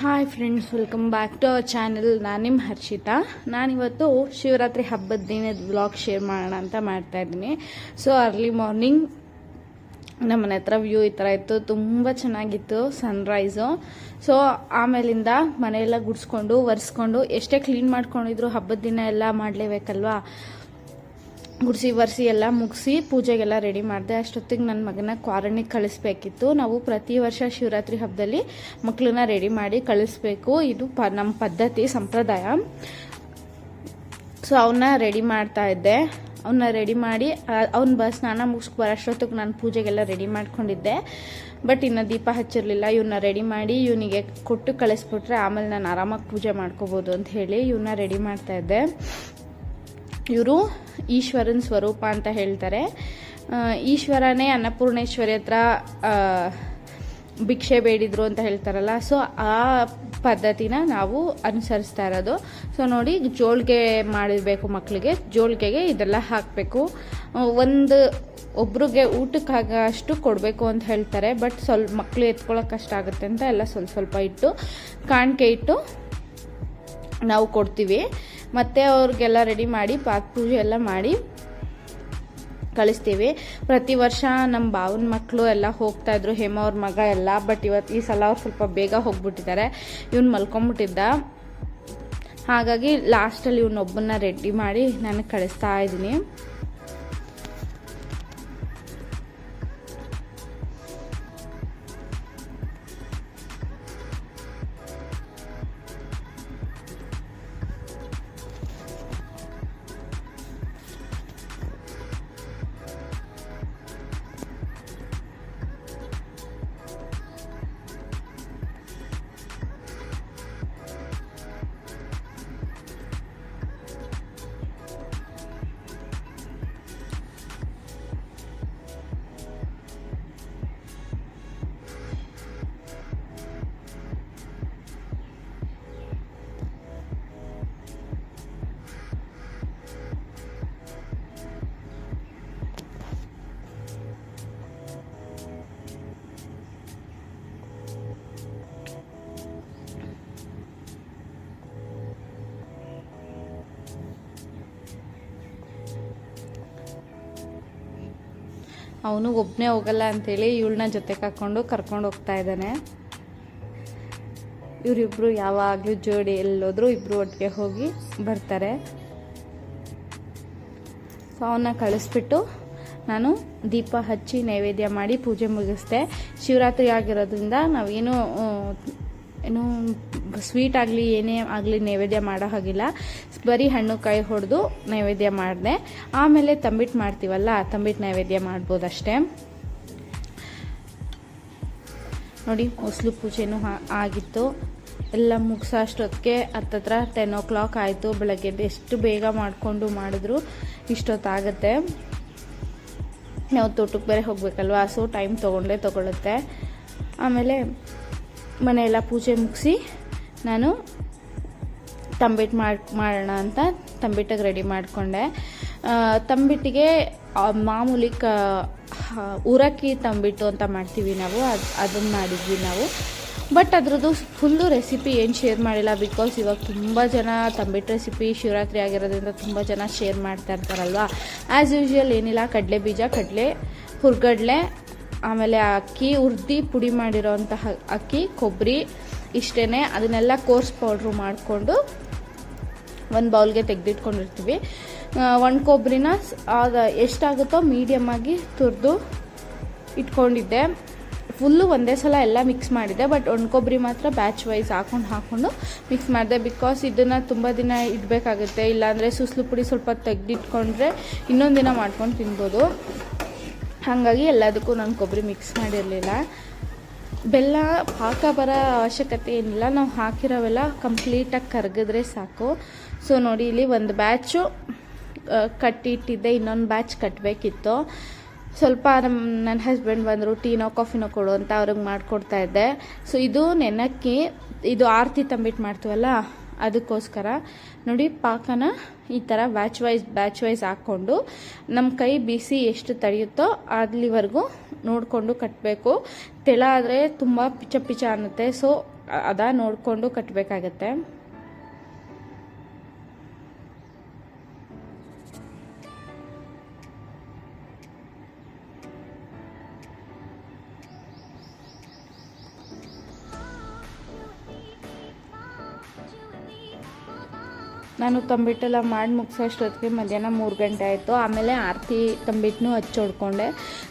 Hi friends welcome back to our channel ನಾನು ನಿಮ್ಮ ಹರ್ಷಿತಾ. ನಾನಿವತ್ತು ಶಿವರಾತ್ರಿ ಹಬ್ಬದ ದಿನದ ವ್ಲಾಗ್ ಶೇರ್ ಮಾಡೋಣ ಅಂತ ಮಾಡ್ತಾ ಇದ್ದೀನಿ. ಸೊ ಅರ್ಲಿ ಮಾರ್ನಿಂಗ್ ನಮ್ಮ ಮನೆ ಹತ್ರ ವ್ಯೂ ಈ ಥರ ಇತ್ತು. ತುಂಬ ಚೆನ್ನಾಗಿತ್ತು ಸನ್ರೈಸು ಸೊ ಆಮೇಲಿಂದ ಮನೆಯೆಲ್ಲ ಗುಡಿಸ್ಕೊಂಡು, ಒರೆಸ್ಕೊಂಡು, ಎಷ್ಟೇ ಕ್ಲೀನ್ ಮಾಡ್ಕೊಂಡಿದ್ರು ಹಬ್ಬದ ದಿನ ಎಲ್ಲ ಮಾಡಲೇಬೇಕಲ್ವಾ? ಗುಡಿಸಿ ಒರೆಸಿ ಎಲ್ಲ ಮುಗಿಸಿ ಪೂಜೆಗೆಲ್ಲ ರೆಡಿ ಮಾಡಿದೆ. ಅಷ್ಟೊತ್ತಿಗೆ ನನ್ನ ಮಗನ ಕ್ವಾರಣಿಗೆ ಕಳಿಸ್ಬೇಕಿತ್ತು. ನಾವು ಪ್ರತಿ ವರ್ಷ ಶಿವರಾತ್ರಿ ಹಬ್ಬದಲ್ಲಿ ಮಕ್ಕಳನ್ನ ರೆಡಿ ಮಾಡಿ ಕಳಿಸ್ಬೇಕು. ಇದು ಪ ನಮ್ಮ ಪದ್ಧತಿ, ಸಂಪ್ರದಾಯ. ಸೊ ಅವನ್ನ ರೆಡಿ ಮಾಡ್ತಾ ಇದ್ದೆ. ಅವನ್ನ ರೆಡಿ ಮಾಡಿ ಅವ್ನ ಬಸ್ ಸ್ನಾನ ಮುಗಿಸ್ಕೊ ಬರೋಷ್ಟೊತ್ತಿಗೆ ನಾನು ಪೂಜೆಗೆಲ್ಲ ರೆಡಿ ಮಾಡ್ಕೊಂಡಿದ್ದೆ. ಬಟ್ ಇನ್ನು ದೀಪ ಹಚ್ಚಿರಲಿಲ್ಲ. ಇವನ್ನ ರೆಡಿ ಮಾಡಿ ಇವನಿಗೆ ಕೊಟ್ಟು ಕಳಿಸ್ಬಿಟ್ರೆ ಆಮೇಲೆ ನಾನು ಆರಾಮಾಗಿ ಪೂಜೆ ಮಾಡ್ಕೋಬೋದು ಅಂತ ಹೇಳಿ ಇವನ್ನ ರೆಡಿ ಮಾಡ್ತಾ ಇದ್ದೆ. ಇವರು ಈಶ್ವರನ ಸ್ವರೂಪ ಅಂತ ಹೇಳ್ತಾರೆ. ಈಶ್ವರನೇ ಅನ್ನಪೂರ್ಣೇಶ್ವರಿ ಹತ್ರ ಭಿಕ್ಷೆ ಬೇಡಿದ್ರು ಅಂತ ಹೇಳ್ತಾರಲ್ಲ. ಸೊ ಆ ಪದ್ಧತಿನ ನಾವು ಅನುಸರಿಸ್ತಾ ಇರೋದು. ಸೊ ನೋಡಿ, ಜೋಳಿಗೆ ಮಾಡಬೇಕು ಮಕ್ಕಳಿಗೆ ಜೋಳಿಗೆಗೆ ಇದೆಲ್ಲ ಹಾಕಬೇಕು. ಒಂದು ಒಬ್ರಿಗೆ ಊಟಕ್ಕಾಗ ಅಷ್ಟು ಕೊಡಬೇಕು ಅಂತ ಹೇಳ್ತಾರೆ. ಬಟ್ ಸ್ವಲ್ಪ ಮಕ್ಕಳು ಎತ್ಕೊಳ್ಳೋಕೆ ಕಷ್ಟ ಆಗುತ್ತೆ ಅಂತ ಎಲ್ಲ ಸ್ವಲ್ಪ ಸ್ವಲ್ಪ ಇಟ್ಟು, ಕಾಣಿಕೆ ಇಟ್ಟು ನಾವು ಕೊಡ್ತೀವಿ. ಮತ್ತೆ ಅವ್ರಿಗೆಲ್ಲ ರೆಡಿ ಮಾಡಿ, ಪಾಕ್ ಪೂಜೆ ಎಲ್ಲ ಮಾಡಿ ಕಳಿಸ್ತೀವಿ. ಪ್ರತಿ ವರ್ಷ ನಮ್ಮ ಭಾವನ ಮಕ್ಕಳು ಎಲ್ಲ ಹೋಗ್ತಾ ಇದ್ರು, ಹೇಮ ಅವ್ರ ಮಗ ಎಲ್ಲ ಬಟ್ ಇವತ್ತು ಈ ಸಲ ಅವ್ರು ಸ್ವಲ್ಪ ಬೇಗ ಹೋಗ್ಬಿಟ್ಟಿದ್ದಾರೆ. ಇವ್ನು ಮಲ್ಕೊಂಬಿಟ್ಟಿದ್ದ. ಹಾಗಾಗಿ ಲಾಸ್ಟಲ್ಲಿ ಇವನೊಬ್ಬನ್ನ ರೆಡಿ ಮಾಡಿ ನಾನು ಕಳಿಸ್ತಾ ಇದ್ದೀನಿ. ಅವನು ಒಬ್ಬನೇ ಹೋಗಲ್ಲ ಅಂಥೇಳಿ ಇವಳನ್ನ ಜೊತೆಗೆ ಹಾಕೊಂಡು ಕರ್ಕೊಂಡು ಹೋಗ್ತಾ ಇದ್ದಾನೆ. ಇವರಿಬ್ಬರು ಯಾವಾಗಲೂ ಜೋಡಿ ಎಲ್ಲೋದ್ರೂ ಇಬ್ಬರು ಒಟ್ಟಿಗೆ ಹೋಗಿ ಬರ್ತಾರೆ. ಸೊ ಅವನ್ನ ಕಳಿಸ್ಬಿಟ್ಟು ನಾನು ದೀಪ ಹಚ್ಚಿ ನೈವೇದ್ಯ ಮಾಡಿ ಪೂಜೆ ಮುಗಿಸ್ದೆ. ಶಿವರಾತ್ರಿ ಆಗಿರೋದ್ರಿಂದ ನಾವೇನು ಏನು ಸ್ವೀಟ್ ಆಗಲಿ, ಏನೇ ಆಗಲಿ ನೈವೇದ್ಯ ಮಾಡೋ ಹಾಗಿಲ್ಲ. ಬರೀ ಹಣ್ಣು ಕಾಯಿ ಹೊಡೆದು ನೈವೇದ್ಯ ಮಾಡಿದೆ. ಆಮೇಲೆ ತಂಬಿಟ್ಟು ಮಾಡ್ತೀವಲ್ಲ ತಂಬಿಟ್ಟು ನೈವೇದ್ಯ ಮಾಡ್ಬೋದಷ್ಟೇ. ನೋಡಿ ಮೊಸಲು ಪೂಜೆನೂ ಆಗಿತ್ತು. ಎಲ್ಲ ಮುಗಿಸೋ ಅಷ್ಟೊತ್ತಿಗೆ ಹತ್ತತ್ರ ಟೆನ್ ಓ ಕ್ಲಾಕ್ ಆಯಿತು. ಬೆಳಗ್ಗೆ ಎಷ್ಟು ಬೇಗ ಮಾಡಿಕೊಂಡು ಮಾಡಿದ್ರು ಇಷ್ಟೊತ್ತಾಗತ್ತೆ. ನಾವು ತೋಟಕ್ಕೆ ಬೇರೆ ಹೋಗಬೇಕಲ್ವಾ ಸೊ ಟೈಮ್ ತೊಗೊಂಡೇ ತೊಗೊಳುತ್ತೆ. ಆಮೇಲೆ ಮನೆಯೆಲ್ಲ ಪೂಜೆ ಮುಗಿಸಿ ನಾನು ತಂಬಿಟ್ಟು ಮಾಡಿ, ಮಾಡೋಣ ಅಂತ ತಂಬಿಟ್ಟಿಗೆ ರೆಡಿ ಮಾಡಿಕೊಂಡೆ. ತಂಬಿಟ್ಟಿಗೆ ಮಾಮೂಲಿ ಕ ಉರಕ್ಕಿ ತಂಬಿಟ್ಟು ಅಂತ ಮಾಡ್ತೀವಿ ನಾವು. ಅದು, ಅದನ್ನು ಮಾಡಿದ್ವಿ ನಾವು. ಬಟ್ ಅದರದ್ದು ಫುಲ್ಲು ರೆಸಿಪಿ ಏನು ಶೇರ್ ಮಾಡಿಲ್ಲ ಬಿಕಾಸ್ ಇವಾಗ ತುಂಬ ಜನ ತಂಬಿಟ್ಟು ರೆಸಿಪಿ ಶಿವರಾತ್ರಿ ಆಗಿರೋದ್ರಿಂದ ತುಂಬ ಜನ ಶೇರ್ ಮಾಡ್ತಾ ಇರ್ತಾರಲ್ವಾ? ಆ್ಯಸ್ ಯೂಶ್ವಲ್ ಏನಿಲ್ಲ, ಕಡಲೆ ಬೀಜ, ಕಡಲೆ ಹುರ್ಗಡ್ಲೆ ಆಮೇಲೆ ಅಕ್ಕಿ ಹುರ್ದಿ ಪುಡಿ ಮಾಡಿರೋಂತಹ ಅಕ್ಕಿ ಕೊಬ್ಬರಿ ಇಷ್ಟೇ ಅದನ್ನೆಲ್ಲ ಕೋರ್ಸ್ ಪೌಡ್ರು ಮಾಡಿಕೊಂಡು ಒಂದು ಬೌಲ್ಗೆ ತೆಗೆದಿಟ್ಕೊಂಡಿರ್ತೀವಿ. ಒಣ ಕೊಬ್ಬರಿನ ಅದು ಎಷ್ಟಾಗುತ್ತೋ ಮೀಡಿಯಮ್ಮಾಗಿ ತುರಿದು ಇಟ್ಕೊಂಡಿದ್ದೆ. ಫುಲ್ಲು ಒಂದೇ ಸಲ ಎಲ್ಲ ಮಿಕ್ಸ್ ಮಾಡಿದೆ ಬಟ್ ಒಣ ಕೊಬ್ಬರಿ ಮಾತ್ರ ಬ್ಯಾಚ್ ವೈಸ್ ಹಾಕೊಂಡು ಹಾಕ್ಕೊಂಡು ಮಿಕ್ಸ್ ಮಾಡಿದೆ. ಬಿಕಾಸ್ ಇದನ್ನು ತುಂಬ ದಿನ ಇಡಬೇಕಾಗುತ್ತೆ. ಇಲ್ಲಾಂದರೆ ಸುಸ್ಲು ಪುಡಿ ಸ್ವಲ್ಪ ತೆಗೆದಿಟ್ಕೊಂಡ್ರೆ ಇನ್ನೊಂದು ದಿನ ಮಾಡ್ಕೊಂಡು ತಿನ್ಬೋದು. ಹಾಗಾಗಿ ಎಲ್ಲದಕ್ಕೂ ನಾನು ಕೊಬ್ಬರಿ ಮಿಕ್ಸ್ ಮಾಡಿರಲಿಲ್ಲ. ಬೆಲ್ಲ ಪಾಕ ಬರೋ ಅವಶ್ಯಕತೆ ಏನಿಲ್ಲ. ನಾವು ಹಾಕಿರೋವೆಲ್ಲ ಕಂಪ್ಲೀಟಾಗಿ ಕರಗಿದ್ರೆ ಸಾಕು. ಸೊ ನೋಡಿ, ಇಲ್ಲಿ ಒಂದು ಬ್ಯಾಚು ಕಟ್ಟಿಟ್ಟಿದ್ದೆ. ಇನ್ನೊಂದು ಬ್ಯಾಚ್ ಕಟ್ಟಬೇಕಿತ್ತು ಸ್ವಲ್ಪ ನಮ್ಮ ನನ್ನ ಹಸ್ಬೆಂಡ್ ಬಂದರು, ಟೀನೋ, ಕಾಫಿನೋ ಕೊಡು ಅಂತ ಅವ್ರಿಗೆ ಮಾಡಿಕೊಡ್ತಾ ಇದ್ದೆ. ಸೊ ಇದು ನೆನಕ್ಕಿ, ಇದು ಆರತಿ ತಂಬಿಟ್ಟು ಮಾಡ್ತೀವಲ್ಲ? ಅದಕ್ಕೋಸ್ಕರ ನೋಡಿ ಪಾಕನ ಈ ಥರ ಬ್ಯಾಚ್ ವೈಸ್ ಬ್ಯಾಚ್ ವೈಸ್ ಹಾಕ್ಕೊಂಡು ನಮ್ಮ ಕೈ ಬಿಸಿ ಎಷ್ಟು ತಡೆಯುತ್ತೋ ಅಲ್ಲಿವರೆಗೂ ನೋಡಿಕೊಂಡು ಕಟ್ಟಬೇಕು ತೆಳ ಆದರೆ ತುಂಬ ಪಿಚ ಪಿಚ ಅನ್ನುತ್ತೆ. ಸೊ ಅದ ನೋಡಿಕೊಂಡು ಕಟ್ಟಬೇಕಾಗತ್ತೆ ನಾನು ತಂಬಿಟ್ಟೆಲ್ಲ ಮಾಡಿ ಮುಗಿಸೋಷ್ಟೊತ್ತಿಗೆ ಮಧ್ಯಾಹ್ನ ಮೂರು ಗಂಟೆ ಆಯಿತು. ಆಮೇಲೆ ಆರತಿ ತಂಬಿಟ್ಟನ್ನು ಹಚ್ಚೊಡ್ಕೊಂಡೆ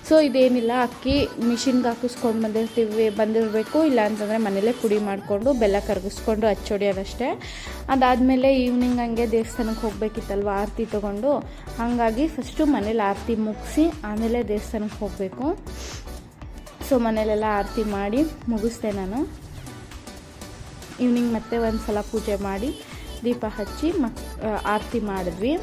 ಸೊ ಇದೇನಿಲ್ಲ, ಅಕ್ಕಿ ಮಿಷಿನ್ಗೆ ಹಾಕಿಸ್ಕೊಂಡು ಬಂದಿರ್ತೀವಿ, ಬಂದಿರಬೇಕು. ಇಲ್ಲ ಅಂತಂದರೆ ಮನೇಲೇ ಪುಡಿ ಮಾಡಿಕೊಂಡು ಬೆಲ್ಲ ಕರಗಿಸ್ಕೊಂಡು ಹಚ್ಚೊಡಿಯೋದಷ್ಟೇ ಅದಾದಮೇಲೆ ಈವ್ನಿಂಗ್ ಹಂಗೆ ದೇವಸ್ಥಾನಕ್ಕೆ ಹೋಗಬೇಕಿತ್ತಲ್ವ, ಆರತಿ ತೊಗೊಂಡು. ಹಾಗಾಗಿ ಫಸ್ಟು ಮನೇಲಿ ಆರತಿ ಮುಗಿಸಿ ಆಮೇಲೆ ದೇವಸ್ಥಾನಕ್ಕೆ ಹೋಗಬೇಕು. ಸೊ ಮನೇಲೆಲ್ಲ ಆರತಿ ಮಾಡಿ ಮುಗಿಸ್ದೆ ನಾನು. ಈವ್ನಿಂಗ್ ಮತ್ತೆ ಒಂದು ಸಲ ಪೂಜೆ ಮಾಡಿ. ದೀಪ ಹಚ್ಚಿ ಮಕ್ ಆರತಿ ಮಾಡಿದ್ವಿ.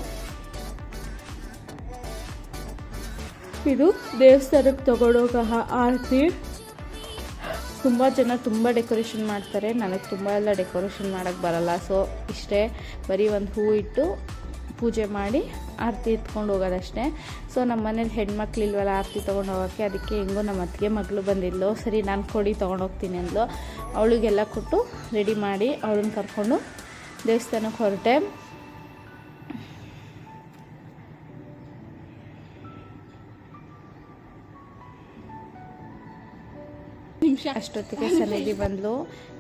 ಇದು ದೇವಸ್ಥಾನಕ್ಕೆ ತಗೊಂಡೋಗ ಆರತಿ. ತುಂಬ ಜನ ತುಂಬ ಡೆಕೋರೇಷನ್ ಮಾಡ್ತಾರೆ. ನನಗೆ ತುಂಬ ಎಲ್ಲ ಡೆಕೋರೇಷನ್ ಮಾಡೋಕ್ಕೆ ಬರಲ್ಲ. ಸೊ ಇಷ್ಟೇ. ಬರೀ ಒಂದು ಹೂ ಇಟ್ಟು ಪೂಜೆ ಮಾಡಿ ಆರತಿ ಎತ್ಕೊಂಡು ಹೋಗೋದಷ್ಟೇ. ಸೊ ನಮ್ಮ ಮನೇಲಿ ಹೆಣ್ಮಕ್ಳು ಇಲ್ವಲ್ಲ ಆರತಿ ತೊಗೊಂಡು ಹೋಗೋಕ್ಕೆ ಅದಕ್ಕೆ ಹೆಂಗೋ ನಮ್ಮ ಅತ್ತಿಗೆ ಮಗಳು ಬಂದಿದ್ಲು. ಸರಿ, ನಾನು ಕೊಡಿ ತೊಗೊಂಡೋಗ್ತೀನಿ ಅಂದ್ಲು. ಅವಳಿಗೆಲ್ಲ ಕೊಟ್ಟು ರೆಡಿ ಮಾಡಿ ಅವಳನ್ನ ಕರ್ಕೊಂಡು ದೇವಸ್ಥಾನಕ್ಕೆ ಹೊರಟೆ ಅಷ್ಟೊತ್ತಿಗೆ ಸನ್ನಿಧಿ ಬಂದ್ಲು.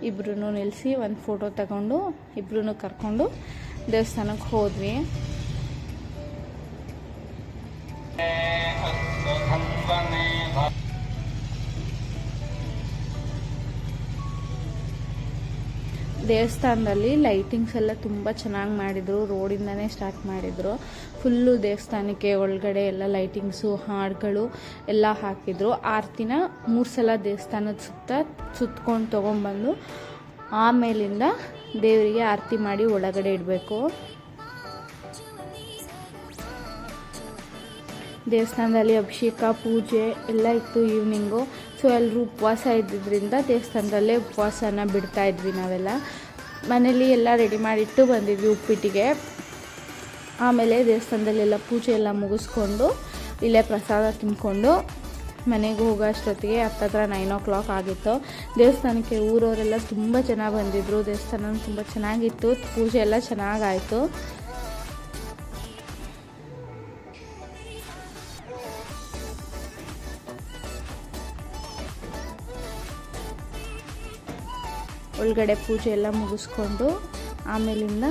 ಇಬ್ರು ನಿಲ್ಲಿಸಿ ಒಂದು ಫೋಟೋ ತಗೊಂಡು ಇಬ್ರು ಕರ್ಕೊಂಡು ದೇವಸ್ಥಾನಕ್ಕೆ ಹೋದ್ವಿ. ದೇವಸ್ಥಾನದಲ್ಲಿ ಲೈಟಿಂಗ್ಸ್ ಎಲ್ಲ ತುಂಬ ಚೆನ್ನಾಗಿ ಮಾಡಿದರು. ರೋಡಿಂದನೇ ಸ್ಟಾರ್ಟ್ ಮಾಡಿದರು. ಫುಲ್ಲು ದೇವಸ್ಥಾನಕ್ಕೆ ಒಳಗಡೆ ಎಲ್ಲ ಲೈಟಿಂಗ್ಸು ಹಾಡುಗಳು ಎಲ್ಲ ಹಾಕಿದರು. ಆರ್ತಿನ ಮೂರು ಸಲ ದೇವಸ್ಥಾನದ ಸುತ್ತ ಸುತ್ಕೊಂಡು ತೊಗೊಂಬಂದು ಆಮೇಲಿಂದ ದೇವರಿಗೆ ಆರತಿ ಮಾಡಿ ಒಳಗಡೆ ಇಡಬೇಕು. ದೇವಸ್ಥಾನದಲ್ಲಿ ಅಭಿಷೇಕ, ಪೂಜೆ ಎಲ್ಲ ಇತ್ತು ಈವ್ನಿಂಗು ಸೊ ಎಲ್ಲರೂ ಉಪವಾಸ ಇದ್ದಿದ್ದರಿಂದ ದೇವಸ್ಥಾನದಲ್ಲೇ ಉಪವಾಸನ ಬಿಡ್ತಾ ಇದ್ವಿ ನಾವೆಲ್ಲ. ಮನೇಲಿ ಎಲ್ಲ ರೆಡಿ ಮಾಡಿಟ್ಟು ಬಂದಿದ್ವಿ ಉಪ್ಪಿಟ್ಟಿಗೆ. ಆಮೇಲೆ ದೇವಸ್ಥಾನದಲ್ಲೆಲ್ಲ ಪೂಜೆ ಎಲ್ಲ ಮುಗಿಸ್ಕೊಂಡು ಇಲ್ಲೇ ಪ್ರಸಾದ ತಿನ್ಕೊಂಡು ಮನೆಗೆ ಹೋಗೋ ಅಷ್ಟೊತ್ತಿಗೆ ಹತ್ತತ್ರ ನೈನ್ ಓ ಕ್ಲಾಕ್ ಆಗಿತ್ತು. ದೇವಸ್ಥಾನಕ್ಕೆ ಊರವರೆಲ್ಲ ತುಂಬ ಚೆನ್ನಾಗಿ ಬಂದಿದ್ದರು ದೇವಸ್ಥಾನ ತುಂಬ ಚೆನ್ನಾಗಿತ್ತು. ಪೂಜೆ ಎಲ್ಲ ಚೆನ್ನಾಗಾಯಿತು. ಒಳಗಡೆ ಪೂಜೆ ಎಲ್ಲ ಮುಗಿಸ್ಕೊಂಡು ಆಮೇಲಿಂದ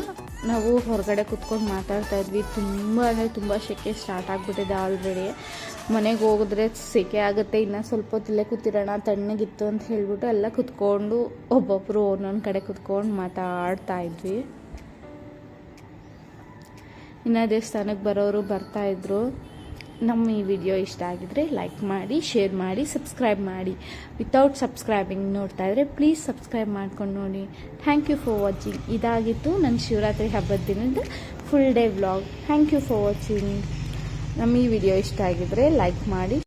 ನಾವು ಹೊರಗಡೆ ಕುತ್ಕೊಂಡು ಮಾತಾಡ್ತಾ ಇದ್ವಿ. ತುಂಬ ಅಂದರೆ ತುಂಬ ಸೆಕೆ ಸ್ಟಾರ್ಟ್ ಆಗಿಬಿಟ್ಟಿದೆ ಆಲ್ರೆಡಿ ಮನೆಗೆ ಹೋಗಿದ್ರೆ ಸೆಕೆ ಆಗುತ್ತೆ, ಇನ್ನೂ ಸ್ವಲ್ಪ ಹೊತ್ತಲ್ಲೇ ಕೂತಿರೋಣ, ತಣ್ಣಗಿತ್ತು ಅಂತ ಹೇಳ್ಬಿಟ್ಟು ಎಲ್ಲ ಕುತ್ಕೊಂಡು ಒಬ್ಬೊಬ್ಬರು ಒಂದೊಂದು ಕಡೆ ಕುತ್ಕೊಂಡು ಮಾತಾಡ್ತಾ ಇದ್ವಿ. ಇನ್ನು ದೇವಸ್ಥಾನಕ್ಕೆ ಬರೋರು ಬರ್ತಾಯಿದ್ರು ನಮ್ಮ ಈ ವಿಡಿಯೋ ಇಷ್ಟ ಆಗಿದ್ರೆ ಲೈಕ್ ಮಾಡಿ ಶೇರ್ ಮಾಡಿ ಸಬ್ಸ್ಕ್ರೈಬ್ ಮಾಡಿ. ವಿತೌಟ್ ಸಬ್ಸ್ಕ್ರೈಬಿಂಗ್ ನೋಡ್ತಾ ಇದ್ರೆ ಪ್ಲೀಸ್ ಸಬ್ಸ್ಕ್ರೈಬ್ ಮಾಡ್ಕೊಂಡು ನೋಡಿ. ಥ್ಯಾಂಕ್ ಯು ಫಾರ್ ವಾಚಿಂಗ್ ಇದಾಗಿತ್ತು ನನ್ನ ಶಿವರಾತ್ರಿ ಹಬ್ಬದ ದಿನದ full day vlog thank you for watching ನಮ್ಮ ಈ ವಿಡಿಯೋ ಇಷ್ಟ ಆಗಿದ್ರೆ ಲೈಕ್ ಮಾಡಿ